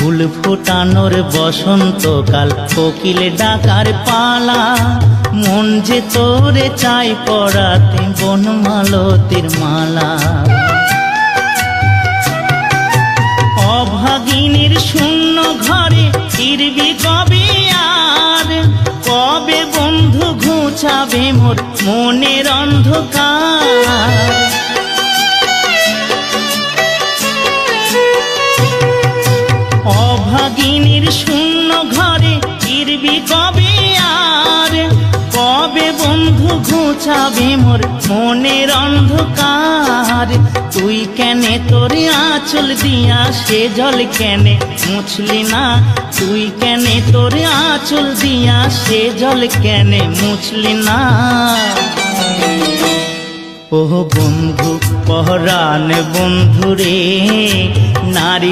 ফুল ফোটানোর বসন্তকাল কোকিল ডাকার পালা। মন যে তোরে চাই পড়াতে বনমালতির মালা। অভাগিনীর শূন্য ঘরে ফিরবি কবে আর? কবে বন্ধু ঘুচাবে মোর মনের অন্ধকার? ফিরবি কবে আর? কবে বন্ধু ঘুচাবে মোর মনের অন্ধকার? তুই কেনে তোর আঁচল দিয়া সে জল কেনে মুছলি না? তুই কেনে তোর আঁচল দিয়া সে জল কেনে মুছলি না? ওহ বন্ধু, পহরান বন্ধু রে নারী